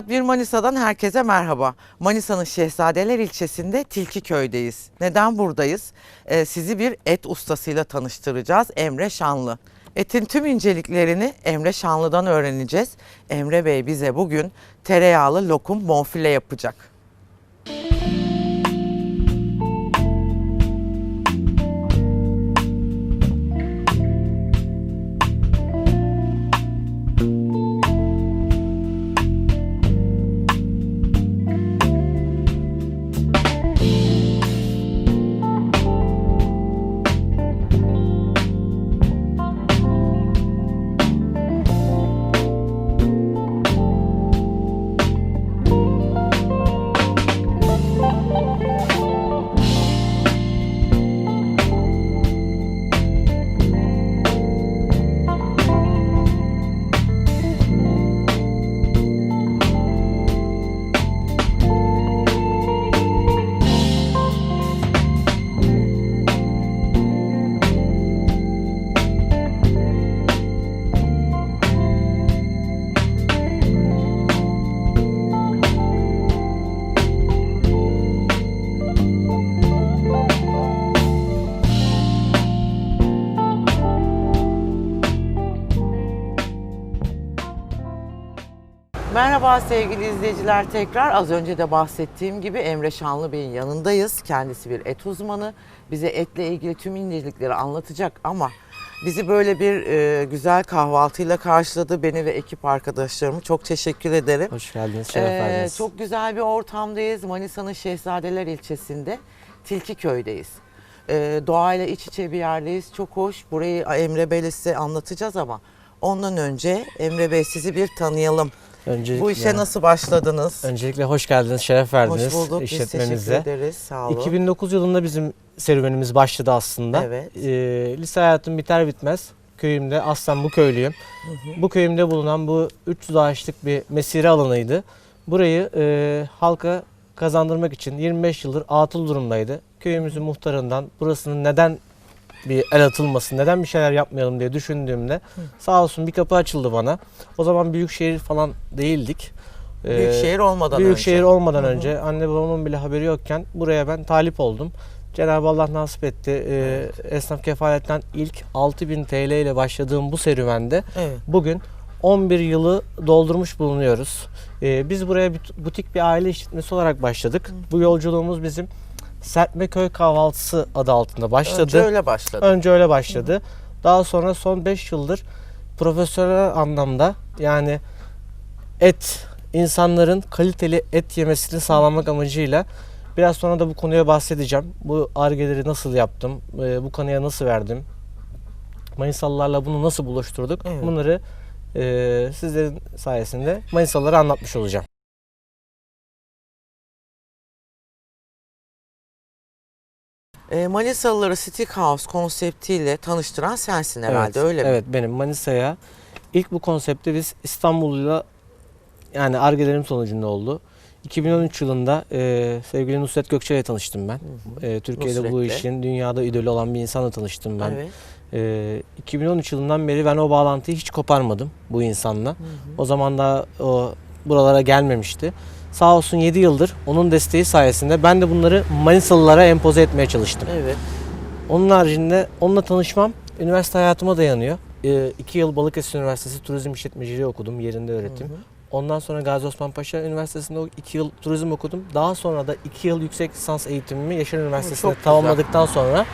Tat Bir Manisa'dan herkese merhaba. Manisa'nın Şehzadeler ilçesinde Tilkiköy'deyiz. Neden buradayız? Ee, sizi bir et ustasıyla tanıştıracağız Emre Şanlı. Etin tüm inceliklerini Emre Şanlı'dan öğreneceğiz. Emre Bey bize bugün tereyağlı lokum bonfile yapacak. Merhaba sevgili izleyiciler tekrar az önce de bahsettiğim gibi Emre Şanlı Bey'in yanındayız. Kendisi bir et uzmanı. Bize etle ilgili tüm incelikleri anlatacak ama bizi böyle bir e, güzel kahvaltıyla karşıladı. Beni ve ekip arkadaşlarımı çok teşekkür ederim. Hoş geldiniz, şeref Ee, verdiniz. çok güzel bir ortamdayız. Manisa'nın Şehzadeler ilçesinde Tilkiköy'deyiz. Ee, doğayla iç içe bir yerdeyiz. Çok hoş. Burayı Emre Bey'le size anlatacağız ama ondan önce Emre Bey sizi bir tanıyalım. Öncelikle, Bu işe nasıl başladınız? Öncelikle hoş geldiniz, şeref verdiniz Hoş bulduk. Biz teşekkür ederiz. Sağ olun. 2009 yılında bizim serüvenimiz başladı aslında. Evet. Ee, lise hayatım biter bitmez köyümde, aslen bu köylüyüm. Bu köyümde bulunan bu 300 ağaçlık bir mesire alanıydı. Burayı e, halka kazandırmak için 25 yıldır atıl durumdaydı. Köyümüzün muhtarından burasının neden bir el atılmasın, neden bir şeyler yapmayalım diye düşündüğümde sağ olsun bir kapı açıldı bana. O zaman büyük şehir falan değildik. Ee, Büyük şehir olmadan Büyük önce. şehir olmadan önce anne babamın bile haberi yokken buraya ben talip oldum. Cenab-ı Allah nasip etti. Ee, esnaf kefaletten ilk 6000 TL ile başladığım bu serüvende Evet. bugün 11 yılı doldurmuş bulunuyoruz. Ee, biz buraya butik bir aile işletmesi olarak başladık. Bu yolculuğumuz bizim Serpmeköy Kahvaltısı adı altında başladı. Önce öyle başladı. Önce öyle başladı. Daha sonra son 5 yıldır profesyonel anlamda yani et insanların kaliteli et yemesini sağlamak amacıyla biraz sonra da bu konuya bahsedeceğim. Bu argeleri nasıl yaptım? e, Bu kanıya nasıl verdim? Manisalılarla bunu nasıl buluşturduk? Evet. Bunları e, sizlerin sayesinde Manisalılara anlatmış olacağım. Ee, Manisalıları Steakhouse konseptiyle tanıştıran sensin herhalde evet, öyle mi? Evet benim Manisa'ya ilk bu konsepti biz İstanbul'la yani argelerim sonucunda oldu. 2013 yılında e, sevgili Nusret Gökçe ile tanıştım ben. E, Türkiye'de bu Nusret'le. işin dünyada idolü olan bir insanla tanıştım ben. Evet. E, 2013 yılından beri ben o bağlantıyı hiç koparmadım bu insanla. O zaman da o buralara gelmemişti. Sağ olsun 7 yıldır onun desteği sayesinde ben de bunları Manisalılara empoze etmeye çalıştım. Evet. Onun haricinde onunla tanışmam üniversite hayatıma dayanıyor. 2 yıl Balıkesir Üniversitesi Turizm İşletmeciliği okudum yerinde öğretim. Hı hı. Ondan sonra Gazi Osman Paşa Üniversitesi'nde 2 yıl turizm okudum. Daha sonra da 2 yıl yüksek lisans eğitimimi Yaşar Üniversitesi'nde güzel. tamamladıktan sonra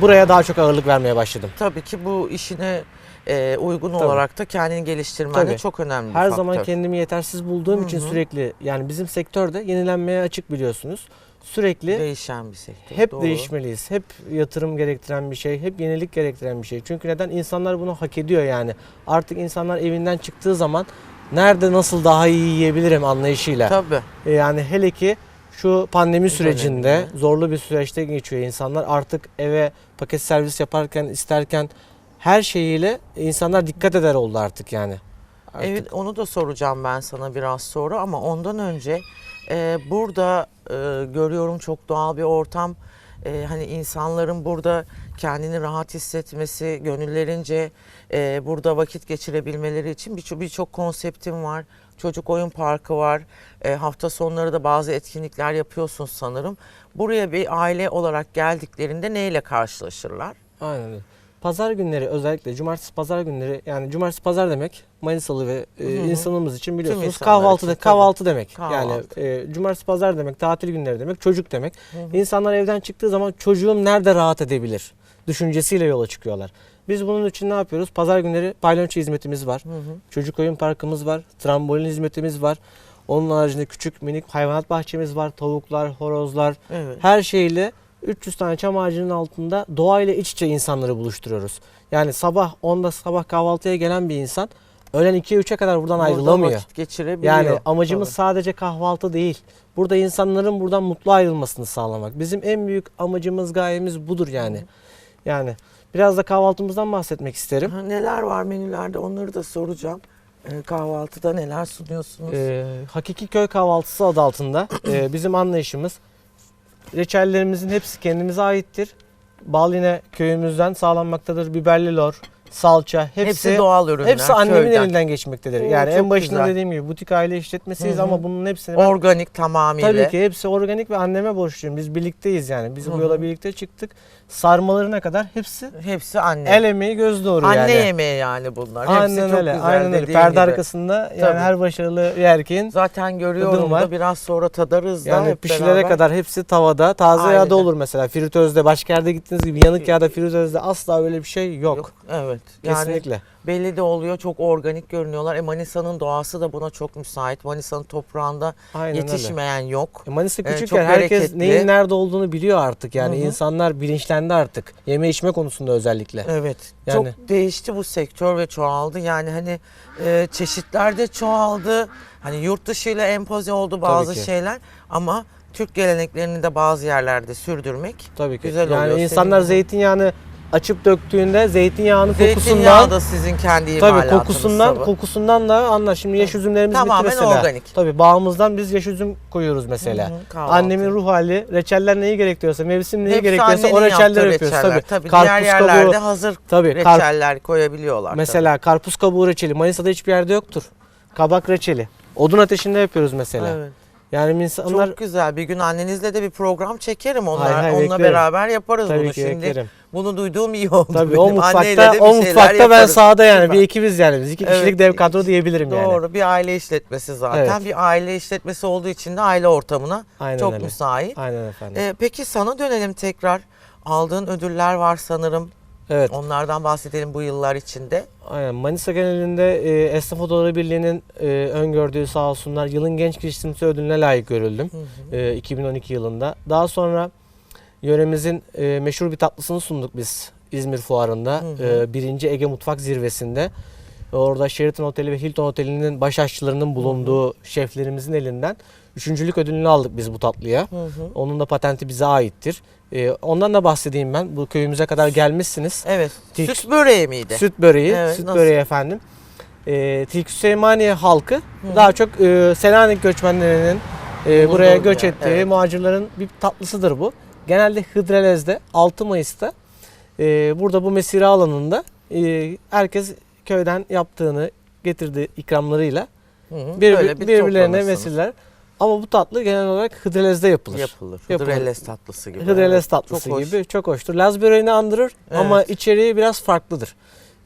buraya daha çok ağırlık vermeye başladım. Tabii ki bu işine e, uygun Tabii. olarak da kendini geliştirmen de çok önemli bir Her faktör. zaman kendimi yetersiz bulduğum Hı için sürekli yani bizim sektörde yenilenmeye açık biliyorsunuz. Sürekli değişen bir sektör. hep doğru. değişmeliyiz. Hep yatırım gerektiren bir şey, hep yenilik gerektiren bir şey. Çünkü neden? İnsanlar bunu hak ediyor yani. Artık insanlar evinden çıktığı zaman nerede nasıl daha iyi yiyebilirim anlayışıyla. Tabii. E, Yani hele ki şu pandemi sürecinde zorlu bir süreçte geçiyor insanlar. Artık eve paket servis yaparken isterken her şeyiyle insanlar dikkat eder oldu artık yani. Artık. Evet onu da soracağım ben sana biraz sonra ama ondan önce e, burada e, görüyorum çok doğal bir ortam. E, hani insanların burada kendini rahat hissetmesi, gönüllerince e, burada vakit geçirebilmeleri için birçok birçok konseptim var. çocuk oyun parkı var. E, hafta sonları da bazı etkinlikler yapıyorsunuz sanırım. Buraya bir aile olarak geldiklerinde neyle karşılaşırlar? Aynen öyle. Pazar günleri özellikle cumartesi pazar günleri yani cumartesi pazar demek Manisalı ve e, Hı hı. insanımız için biliyorsunuz kahvaltı için, de, tabii. kahvaltı demek. Kahvaltı. Yani e, cumartesi pazar demek, tatil günleri demek, çocuk demek. Hı hı. İnsanlar evden çıktığı zaman çocuğum nerede rahat edebilir düşüncesiyle yola çıkıyorlar. Biz bunun için ne yapıyoruz? Pazar günleri palyonço hizmetimiz var. Hı hı. Çocuk oyun parkımız var. Trambolin hizmetimiz var. Onun haricinde küçük minik hayvanat bahçemiz var. Tavuklar, horozlar, Evet. her şeyle 300 tane çam ağacının altında doğayla iç içe insanları buluşturuyoruz. Yani sabah 10'da sabah kahvaltıya gelen bir insan öğlen 2'ye 3'e kadar buradan Burada ayrılamıyor. vakit geçirebiliyor. Yani amacımız Tabii. sadece kahvaltı değil. Burada insanların buradan mutlu ayrılmasını sağlamak. Bizim en büyük amacımız, gayemiz budur yani. Yani biraz da kahvaltımızdan bahsetmek isterim. Ha, Neler var menülerde onları da soracağım. E, kahvaltıda neler sunuyorsunuz? Ee, Hakiki Köy Kahvaltısı adı altında e, bizim anlayışımız reçellerimizin hepsi kendimize aittir. Bal yine köyümüzden sağlanmaktadır. Biberli lor, salça hepsi hepsi, doğal ürünler. hepsi annemin köyden. elinden geçmektedir. Oo, yani çok en başında güzel. dediğim gibi butik aile işletmesiyiz Hı hı. ama bunun hepsini ben Organik tamamıyla. tabii ki hepsi organik ve anneme borçluyum. Biz birlikteyiz yani. Biz bu yola birlikte çıktık. Sarmalarına kadar hepsi Hepsi anne. el emeği göz doğru anne yani. yemeği yani bunlar. hepsi Aynen çok öyle. güzel Aynen öyle. Perde gibi. arkasında yani Tabii. her başarılı bir erkeğin Zaten görüyorum var. da biraz sonra tadarız da Yani hep pişilere beraber. kadar hepsi tavada. Taze Aynen. yağda olur mesela. Fritözde başka yerde gittiğiniz gibi yanık yağda fritözde asla öyle bir şey yok. Yok, Evet. Yani Kesinlikle. Belli de oluyor. Çok organik görünüyorlar. E Manisa'nın doğası da buna çok müsait. Manisa'nın toprağında Aynen öyle. yetişmeyen yok. E, Manisa küçükken çok herkes bereketli. neyin nerede olduğunu biliyor artık. Yani Hı hı. insanlar bilinçlendi artık. Yeme içme konusunda özellikle. Evet. Yani- Çok değişti bu sektör ve çoğaldı. Yani hani e, çeşitler de çoğaldı. Hani yurt dışıyla empoze oldu bazı şeyler ama Türk geleneklerini de bazı yerlerde sürdürmek Tabii ki. Güzel yani oluyor. insanlar Senin- zeytinyağını açıp döktüğünde zeytinyağının Zeytinyağı kokusundan da sizin kendi Tabii kokusundan tabii. kokusundan da anlar. Şimdi yaş üzümlerimiz bitti Tamamen mesela. organik. Tabii bağımızdan biz yaş üzüm koyuyoruz mesela. Hı hı, kahvaltı. Annemin ruh hali, reçeller neyi gerekiyorsa, mevsim neyi Hepsi gerekiyorsa o annenin reçeller yaptığı yapıyoruz. reçeller. Tabii. Tabii diğer yerlerde hazır tabii. kar- reçeller koyabiliyorlar. mesela karpuz kabuğu reçeli Manisa'da hiçbir yerde yoktur. Kabak reçeli. Odun ateşinde yapıyoruz tabii. mesela. Evet. Yani insanlar Çok güzel. Bir gün annenizle de bir program çekerim. Onlar, Hay hay, onunla beklerim. beraber yaparız tabii bunu ki şimdi. beklerim. Bunu duyduğum iyi oldu. Tabii o benim. Anneyle mutfakta o mutfakta ben sahada yani Süper. bir ekibiz yani. Biz iki Evet. kişilik dev kadro diyebilirim yani. Doğru. Bir aile işletmesi zaten. Evet. Bir aile işletmesi olduğu için de aile ortamına Aynen çok öyle. müsait. Aynen efendim. Ee, peki sana dönelim tekrar. Aldığın ödüller var sanırım. Evet. Onlardan bahsedelim bu yıllar içinde. Aynen. Manisa genelinde e, Esnaf Odaları Birliği'nin e, öngördüğü sağ olsunlar yılın genç girişimcisi ödülüne layık görüldüm. Hı hı. e, 2012 yılında. Daha sonra yöremizin e, meşhur bir tatlısını sunduk biz İzmir Fuarı'nda. Hı hı. E, birinci Ege Mutfak Zirvesi'nde. Orada Sheraton Oteli ve Hilton Oteli'nin baş aşçılarının bulunduğu şeflerimizin elinden üçüncülük ödülünü aldık biz bu tatlıya. Hı hı. Onun da patenti bize aittir. E, ondan da bahsedeyim ben. Bu köyümüze kadar gelmişsiniz. Evet. Tilki- Süt böreği miydi? Süt böreği, Evet, süt nasıl? böreği efendim. E, Tilki Süleymaniye halkı Hı. daha çok e, Selanik göçmenlerinin e, buraya göç yer, ettiği evet. muhacirlerin bir tatlısıdır bu. Genelde Hıdrellez'de 6 Mayıs'ta e, burada bu mesire alanında e, herkes köyden yaptığını getirdiği ikramlarıyla Hı hı. bir, bir birbirlerine toplanırsınız. Ama bu tatlı genel olarak Hıdrellez'de yapılır. Yapılır. Hıdrellez tatlısı gibi. Hıdrellez Evet, tatlısı çok hoş. gibi çok hoştur. Laz böreğini andırır ama Evet. içeriği biraz farklıdır.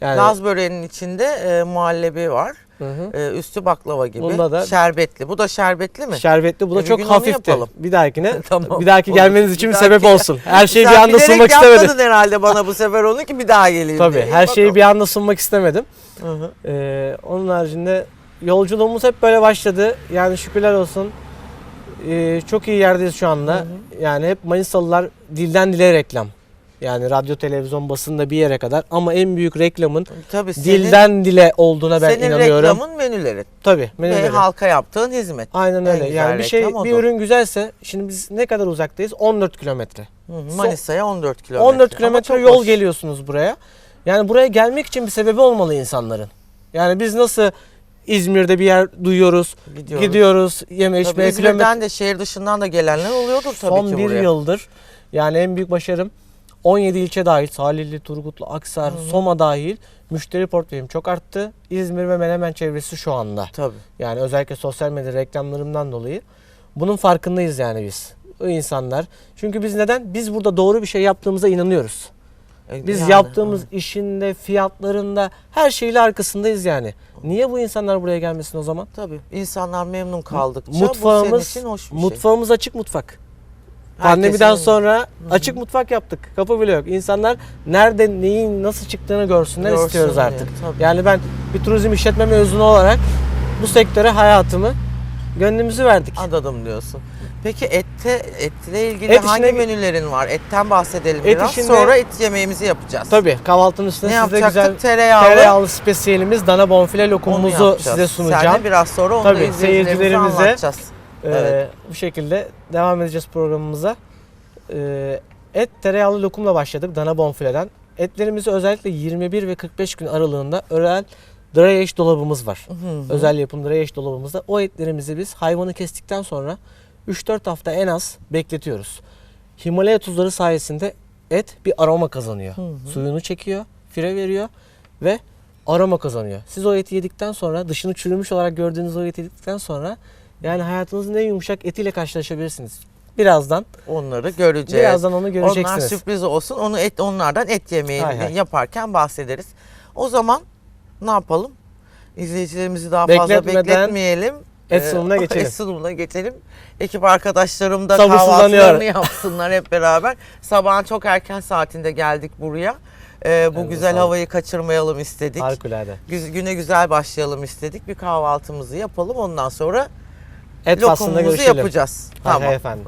Yani Laz böreğinin içinde e, muhallebi var. Hı hı. E, üstü baklava gibi. Bunda da- şerbetli. Bu da şerbetli mi? Şerbetli bu da E, çok hafifti. yapalım. Bir dahakine Tamam, bir dahaki gelmeniz için Bir bir sebep olsun. Her şeyi Sen bir anda sunmak istemedim. yapmadın herhalde bana bu sefer onu ki bir daha geleyim Tabii diye. her şeyi Bakalım. bir anda sunmak istemedim. Hı hı. Ee, onun haricinde yolculuğumuz hep böyle başladı. Yani şükürler olsun. Ee, çok iyi yerdeyiz şu anda. Hı Yani hep Manisalılar dilden dile reklam. Yani radyo, televizyon, basında bir yere kadar. Ama en büyük reklamın Tabii senin, dilden dile olduğuna ben senin inanıyorum. reklamın menüleri Tabii. ve menüleri. halka yaptığın hizmet. Aynen en öyle. güzel Yani bir şey, bir odur. ürün güzelse, şimdi biz ne kadar uzaktayız? 14 kilometre. Hı hı. Manisa'ya 14 kilometre. 14 Ama kilometre yol hoş. geliyorsunuz buraya. Yani buraya gelmek için bir sebebi olmalı insanların. Yani biz nasıl İzmir'de bir yer duyuyoruz, Gidiyoruz. gidiyoruz yeme Tabii içmeye İzmir'den kilometre. de şehir dışından da gelenler oluyordur tabii Son ki bir buraya. yıldır yani en büyük başarım 17 ilçe dahil, Salihli, Turgutlu, Aksar, Soma dahil müşteri portföyüm çok arttı. İzmir ve Menemen çevresi şu anda. Tabii. Yani özellikle sosyal medya reklamlarımdan dolayı bunun farkındayız yani biz. O insanlar. Çünkü biz neden? Biz burada doğru bir şey yaptığımıza inanıyoruz. Biz yani, yaptığımız işinde, fiyatlarında, her şeyle arkasındayız yani. Niye bu insanlar buraya gelmesin o zaman? Tabii. İnsanlar memnun kaldıkça bu senin Mutfağımız, için hoş bir şey. mutfağımız açık mutfak. Herkesin- Pandemiden sonra açık mutfak yaptık. Kapı bile yok. İnsanlar nerede neyin nasıl çıktığını görsünler Görsün istiyoruz diye, artık. tabii. Yani ben bir turizm işletme mezunu olarak bu sektöre hayatımı gönlümüzü verdik. Adadım diyorsun. Peki ette etle ilgili Et hangi işine- menülerin var? Etten bahsedelim Et biraz. işinde- Sonra et yemeğimizi yapacağız. Tabii kahvaltının üstüne Ne size yapacaktık? güzel Tereyağlı. tereyağlı spesiyelimiz dana bonfile Onu lokumumuzu yapacağız. size sunacağım. Sen de biraz sonra onu Tabii, da izleyicilerimize seyircilerimize- anlatacağız. Ee, Evet. Bu şekilde devam edeceğiz programımıza. Ee, et tereyağlı lokumla başladık dana bonfileden. Etlerimizi özellikle 21 ve 45 gün aralığında özel dry age dolabımız var. Özel yapım dry age dolabımızda. O etlerimizi biz hayvanı kestikten sonra 3-4 hafta en az bekletiyoruz. Himalaya tuzları sayesinde et bir aroma kazanıyor. Suyunu çekiyor, fire veriyor ve aroma kazanıyor. Siz o eti yedikten sonra dışını çürümüş olarak gördüğünüz o eti yedikten sonra yani hayatınızın en yumuşak etiyle karşılaşabilirsiniz. Birazdan Onları göreceğiz. birazdan onu Onlar göreceksiniz. sürpriz olsun. Onu et onlardan et yemeği Hay hay. yaparken bahsederiz. O zaman ne yapalım? İzleyicilerimizi daha fazla bekletmeyelim. Et Ee, sunumuna geçelim. Et sunumuna geçelim. Ekip arkadaşlarım da kahvaltılarını yapsınlar hep beraber. Sabahın çok erken saatinde geldik buraya. Ee, bu güzel sağlık. havayı kaçırmayalım istedik. Harikulade. Güne güzel başlayalım istedik. Bir kahvaltımızı yapalım. Ondan sonra Et lokumumuzu yapacağız. Hay Tamam. efendim.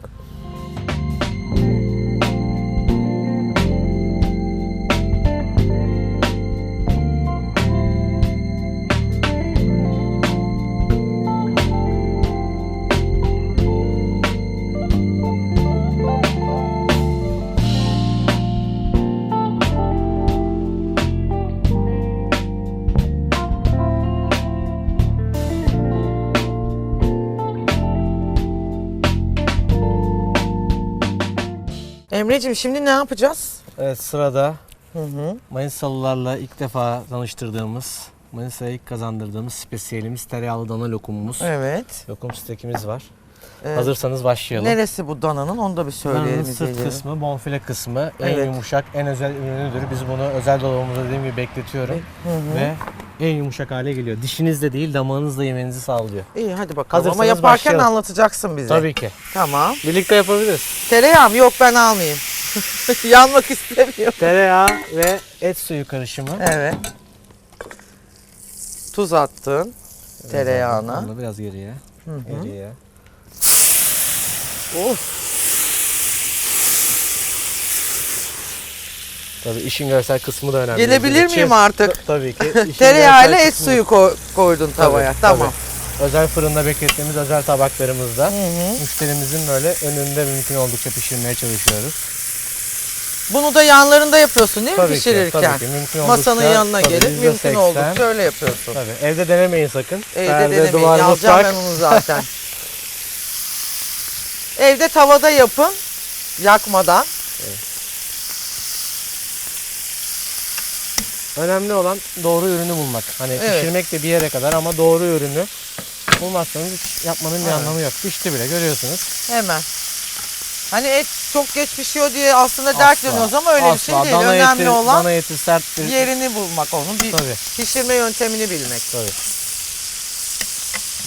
Emre'cim şimdi ne yapacağız? Evet sırada Hı hı. Manisalılarla ilk defa tanıştırdığımız, Manisa'ya ilk kazandırdığımız spesiyelimiz tereyağlı dana lokumumuz. Evet. Lokum stekimiz var. Ee, Hazırsanız başlayalım. Neresi bu dananın onu da bir söyleyelim Dananın sırt izleyicilerimize. kısmı, bonfile kısmı Evet. en yumuşak, en özel ürünüdür. Biz bunu özel dolabımızda dediğim gibi bekletiyorum. Hı hı. Ve en yumuşak hale geliyor. Dişinizle değil damağınızla yemenizi sağlıyor. İyi hadi bakalım ama Hazırsanız yaparken başlayalım. anlatacaksın bize. Tabii ki. Tamam. Birlikte yapabiliriz. Tereyağım yok ben almayayım. Yanmak istemiyorum. Tereyağı ve et suyu karışımı. Evet. Tuz attın tereyağına. Biraz geriye. Geriye. Of. Tabii işin görsel kısmı da önemli. Gelebilir miyim artık? Tabii ki. İşin Tereyağıyla görsel et kısmı- suyu ko- koydun tavaya. Tabii, tamam. tabii. Özel fırında beklettiğimiz özel tabaklarımızda müşterimizin böyle önünde mümkün oldukça pişirmeye çalışıyoruz. Bunu da yanlarında yapıyorsun değil mi Tabii ki, pişirirken? tabii ki. Mümkün Masanın oldukça, yanına tabii, gelip mümkün seksen. oldukça öyle yapıyorsun. Tabii evde denemeyin sakın. Evde Perde, denemeyin. duvar, Alacağım mutfak. ben onu zaten. Evde tavada yapın. Yakmadan. Önemli olan doğru ürünü bulmak. Hani Evet. pişirmek de bir yere kadar ama doğru ürünü bulmazsanız hiç yapmanın bir Evet. anlamı yok. Pişti bile görüyorsunuz. Hemen. Hani et çok geç pişiyor diye aslında dertleniyoruz ama öyle bir şey Asla. değil. Dana Önemli eti, olan dana eti serttir. yerini bulmak onun. Bir Tabii. pişirme yöntemini bilmek. Tabii.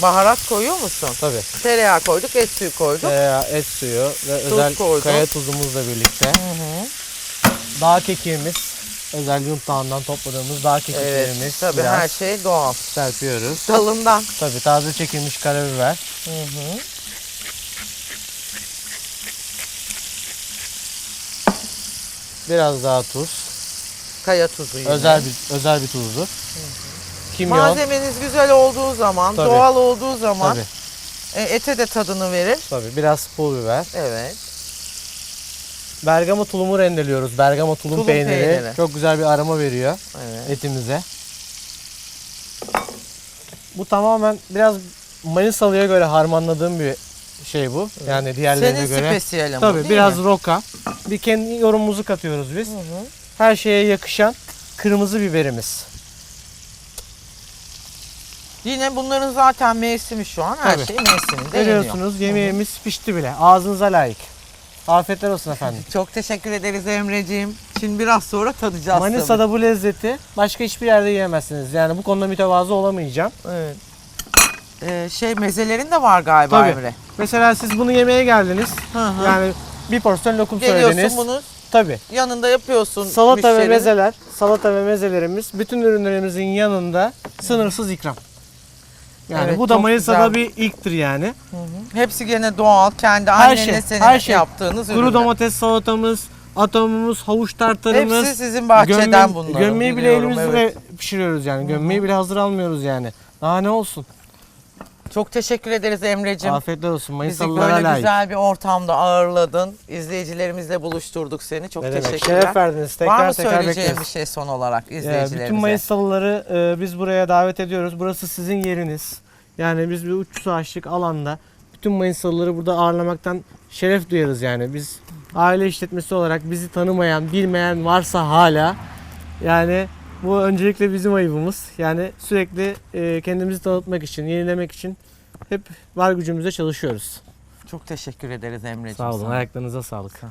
Baharat koyuyor musun? Tabii. Tereyağı koyduk, et suyu koyduk. Tereyağı, et suyu ve Tuz özel koydum. kaya tuzumuzla birlikte. Hı hı. Dağ kekiğimiz, özel Yunt Dağı'ndan topladığımız dağ kekiklerimiz. Evet, tabii biraz her şey doğal. serpiyoruz. Dalından. Tabii taze çekilmiş karabiber. Hı hı. Biraz daha tuz. Kaya tuzu yine. Özel bir özel bir tuzdur. Kimyon. Malzemeniz güzel olduğu zaman, Tabii. doğal olduğu zaman Tabii, e, ete de tadını verir. tabii. Biraz pul biber. Evet. Bergama tulumu rendeliyoruz. Bergama tulum, Tulum peyniri. peyniri. Çok güzel bir aroma veriyor Evet. etimize. Bu tamamen biraz Manisalı'ya göre harmanladığım bir şey bu. Yani diğerlerine Senin göre. spesiyelin bu Tabii değil biraz mi? roka. Bir kendi yorumumuzu katıyoruz biz. Hı hı. Her şeye yakışan kırmızı biberimiz. Yine bunların zaten mevsimi şu an. Her Tabii. şey mevsiminde yeniyor. Görüyorsunuz yemeğimiz pişti bile. Ağzınıza layık. Afiyetler olsun efendim. Çok teşekkür ederiz Emreciğim. Şimdi biraz sonra tadacağız Manisa'da bu lezzeti başka hiçbir yerde yiyemezsiniz. Yani bu konuda mütevazı olamayacağım. tabii. Evet. Ee, şey mezelerin de var galiba Tabii. Emre. Mesela siz bunu yemeye geldiniz. Hı hı. Yani bir porsiyon lokum Geliyorsun söylediniz. bunu Tabii. yanında yapıyorsun. Salata ve müşterinin. mezeler, salata ve mezelerimiz bütün ürünlerimizin yanında sınırsız ikram. Yani Evet, bu da çok Manisa'da güzel. bir ilktir yani. Hı hı. Hepsi gene doğal. Kendi Her annenle şey, senin her şey. yaptığınız Kuru ürünler. domates salatamız, atomumuz, havuç tartarımız. Hepsi sizin bahçeden bunlar. Gömmeyi bile biliyorum, elimizle evet. pişiriyoruz yani. Gömmeyi bile hazır almıyoruz yani. Daha ne olsun? Çok teşekkür ederiz Emreciğim. Afiyetler olsun. Bizi Mayısalılara böyle layık. güzel bir ortamda ağırladın. İzleyicilerimizle buluşturduk seni. Çok Ne demek? teşekkürler. Şeref verdiniz. Tekrar Var mı tekrar söyleyeceğim bekleriz. bir şey son olarak Ya, izleyicilerimize? bütün Mayısalıları e, biz buraya davet ediyoruz. Burası sizin yeriniz. Yani biz bir 300 ağaçlık alanda bütün Mayısalıları burada ağırlamaktan şeref duyarız yani. Biz aile işletmesi olarak bizi tanımayan, bilmeyen varsa hala yani bu öncelikle bizim ayıbımız. Yani sürekli e, kendimizi tanıtmak için, yenilemek için hep var gücümüzle çalışıyoruz. Çok teşekkür ederiz Emreciğim. Sağ olun. Ayaklarınıza sağlık.